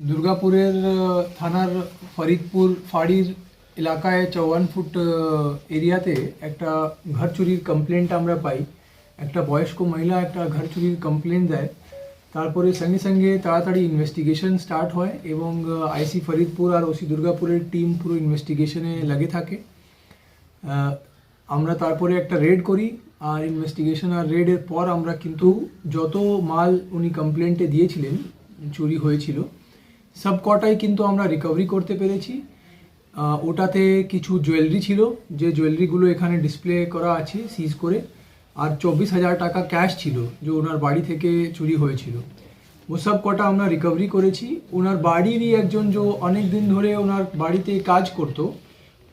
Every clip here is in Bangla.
দুর্গাপুরের থানার ফরিদপুর ফাড়ির এলাকায় চৌয়ান ফুট এরিয়াতে একটা ঘর চুরির কমপ্লেন্ট আমরা পাই। একটা বয়স্ক মহিলা একটা ঘর চুরির কমপ্লেন দেয়। তারপরে সঙ্গে সঙ্গে তাড়াতাড়ি ইনভেস্টিগেশন স্টার্ট হয় এবং আইসি ফরিদপুর আর ওসি দুর্গাপুরের টিম পুরো ইনভেস্টিগেশনে লাগে থাকে। আমরা তারপরে একটা রেড করি আর ইনভেস্টিগেশন আর রেডের পর আমরা কিন্তু যত মাল উনি কমপ্লেন্টে দিয়েছিলেন, চুরি হয়েছিল সব কটাই কিন্তু আমরা রিকভারি করতে পেরেছি। ওটাতে কিছু জুয়েলারি ছিল, যে জুয়েলারিগুলো এখানে ডিসপ্লে করা আছে সিজ করে। আর চব্বিশ হাজার টাকা ক্যাশ ছিল, যে ওনার বাড়ি থেকে চুরি হয়েছিল। ও সব কটা আমরা রিকভারি করেছি। ওনার বাড়িরই একজন যে অনেক দিন ধরে ওনার বাড়িতে কাজ করতো,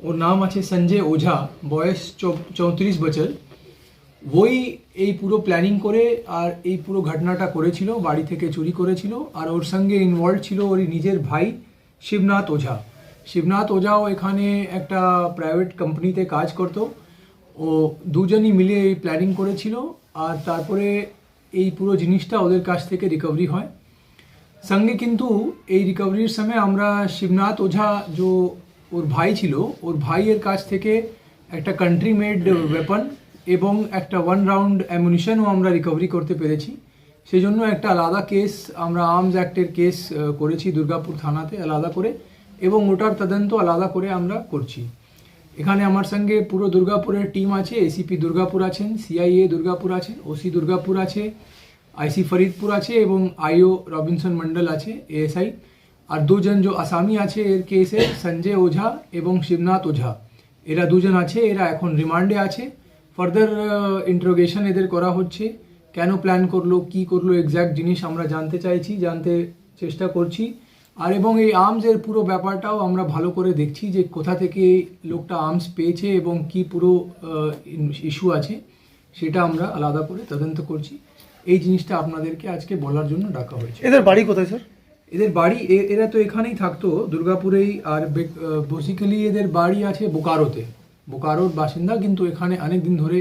ওর নাম আছে সঞ্জয় ওঝা, বয়স চৌত্রিশ বছর। ওই, এই পুরো প্ল্যানিং করে আর এই পুরো ঘটনাটা করেছিল, বাড়ি থেকে চুরি করেছিল, আর ওর সঙ্গে ইনভলভ ছিল ওর নিজের ভাই শিবনাথ ওঝা। শিবনাথ ওঝাও এখানে একটা প্রাইভেট কোম্পানিতে কাজ করতো। ও দুজনই মিলে এই প্ল্যানিং করেছিল, আর তারপরে এই পুরো জিনিসটা ওদের কাছ থেকে রিকভারি হয়। সঙ্গে কিন্তু এই রিকভারির সময় আমরা শিবনাথ ওঝা যে ওর ভাই ছিল, ওর ভাইয়ের কাছ থেকে একটা কান্ট্রি মেড ওয়েপন এবং একটা ওয়ান রাউন্ড অ্যামুনিশনও আমরা রিকভারি করতে পেরেছি। সেই জন্য একটা আলাদা কেস আমরা আর্মস অ্যাক্টের কেস করেছি দুর্গাপুর থানাতে আলাদা করে এবং ওটার তদন্ত আলাদা করে আমরা করছি। এখানে আমার সঙ্গে পুরো দুর্গাপুরের টিম আছে এসিপি দুর্গাপুর আছেন সিআইএ দুর্গাপুর আছেন ওসি দুর্গাপুর আছে আইসি ফরিদপুর আছে এবং আইও রবিনসন মন্ডল আছে এএসআই আর দুজন যে আসামি আছে এর কেসে সঞ্জয় ওঝা এবং শিবনাথ ওঝা। এরা দুজন আছে, এরা এখন রিমান্ডে আছে। ফার্দার ইন্টারোগেশন এদের করা হচ্ছে। কেন প্ল্যান করল কি করল এক্স্যাক্ট জিনিস আমরা জানতে চাইছি জানতে চেষ্টা করছি। আর এবং এই আর্মসের পুরো ব্যাপারটাও আমরা ভালো করে দেখছি যে কোথা থেকে লোকটা আর্মস পেয়েছে এবং কি পুরো ইস্যু আছে সেটা আমরা আলাদা করে তদন্ত করছি। এই জিনিসটা আপনাদেরকে আজকে বলার জন্য ডাকা হয়েছে। এদের বাড়ি কোথায় স্যার? এদের বাড়ি এরা তো এখানেই থাকতো দুর্গাপুরেই আর বেসিক্যালি এদের বাড়ি আছে বোকারোতে। বোকারোর বাসিন্দা কিন্তু এখানে অনেক দিন ধরে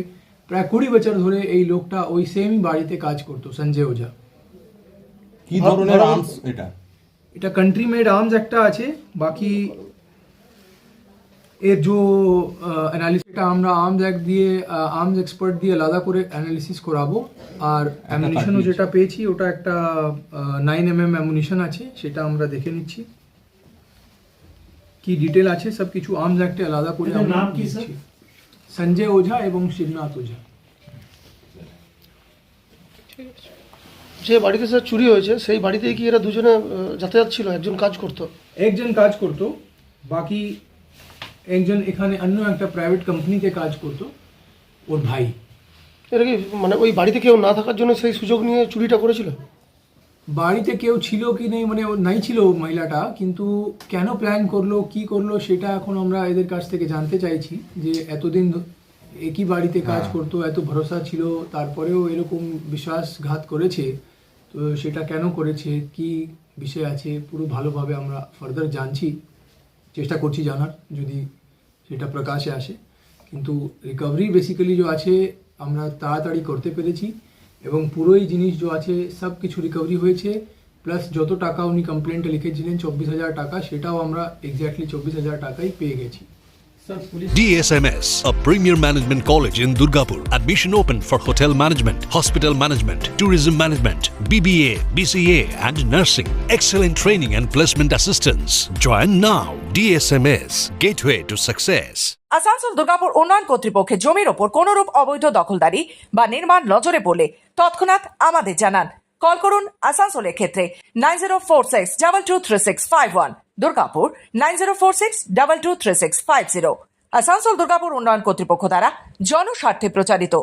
প্রায় কুড়ি বছর ধরে এই লোকটা ওই সেমই বাড়িতে কাজ করতো সঞ্জয় ওঝা। কি ধরনের আর্মস এটা? এটা কান্ট্রি মেড আর্মস একটা আছে বাকি এর যে অ্যানালিসিস এটা আমরা আর্মস অ্যাক্ট দিয়ে আর্মস এক্সপার্ট দিয়ে আলাদা করে অ্যানালিসিস করাবো। আর অ্যামুনিশনও। যেটা পেয়েছি ওটা একটা নাইন এম এম অ্যামুনিশন আছে সেটা আমরা দেখে নিচ্ছি। কি ডিটেল আছে সব কিছু আর্মস অ্যাক্টে আলাদা করে এদের আমরা নাম কি, দিচ্ছি। সঞ্জয় ওঝা এবং শিবনাথ ওঝা। যে বাড়িতে স্যার চুরি হয়েছে সেই বাড়িতে কি এরা দুজনে আহ, যাতায়াত ছিল? একজন কাজ করতো? একজন কাজ করতো বাকি একজন এখানে অন্য একটা প্রাইভেট কোম্পানিতে কাজ করতো ওর ভাই। এরা কি মানে ওই বাড়িতে কেউ না থাকার জন্য সেই সুযোগ নিয়ে চুরিটা করেছিল? বাড়িতে কেউ ছিল কি নেই মানে নাই ছিল মহিলাটা কিন্তু কেন প্ল্যান করল কি করল সেটা এখন আমরা এদের কাছ থেকে জানতে চাইছি যে এতদিন একই বাড়িতে কাজ করতো এত ভরসা ছিল তারপরেও এরকম বিশ্বাসঘাত করেছে তো সেটা কেন করেছে কি বিষয় আছে পুরো ভালোভাবে আমরা ফার্দার জানছি চেষ্টা করছি জানার যদি সেটা প্রকাশে আসে। কিন্তু রিকভারি বেসিক্যালি যে আছে আমরা তাড়াতাড়ি করতে পেরেছি। এবং পুরোই জিনিস যে আছে সব কিছু রিকভারি হয়েছে প্লাস যত টাকা উনি কমপ্লেন্টে লিখেছিলেন চব্বিশ হাজার টাকা সেটাও আমরা এক্স্যাক্টলি চব্বিশ হাজার টাকাই পেয়ে গেছি DSMS, a premier management college in Durgapur. Admission open for hotel management, hospital management, tourism management, BBA, BCA, and nursing. Excellent training and placement assistance. Join now. DSMS, gateway to success. Asansol, Durgapur উন্নয়ন কর্তৃপক্ষের জমির ওপর কোনোরূপ অবৈধ দখলদারি বা নির্মাণ নজরে পড়লে তৎক্ষণাৎ আমাদের জানান। কল করুন আসানসোলের ক্ষেত্রে nine zero four six double two three six five one, Durgapur nine zero four six double two three six five zero. Asansol, Durgapur উন্নয়ন কর্তৃপক্ষ দ্বারা জনস্বার্থে প্রচারিত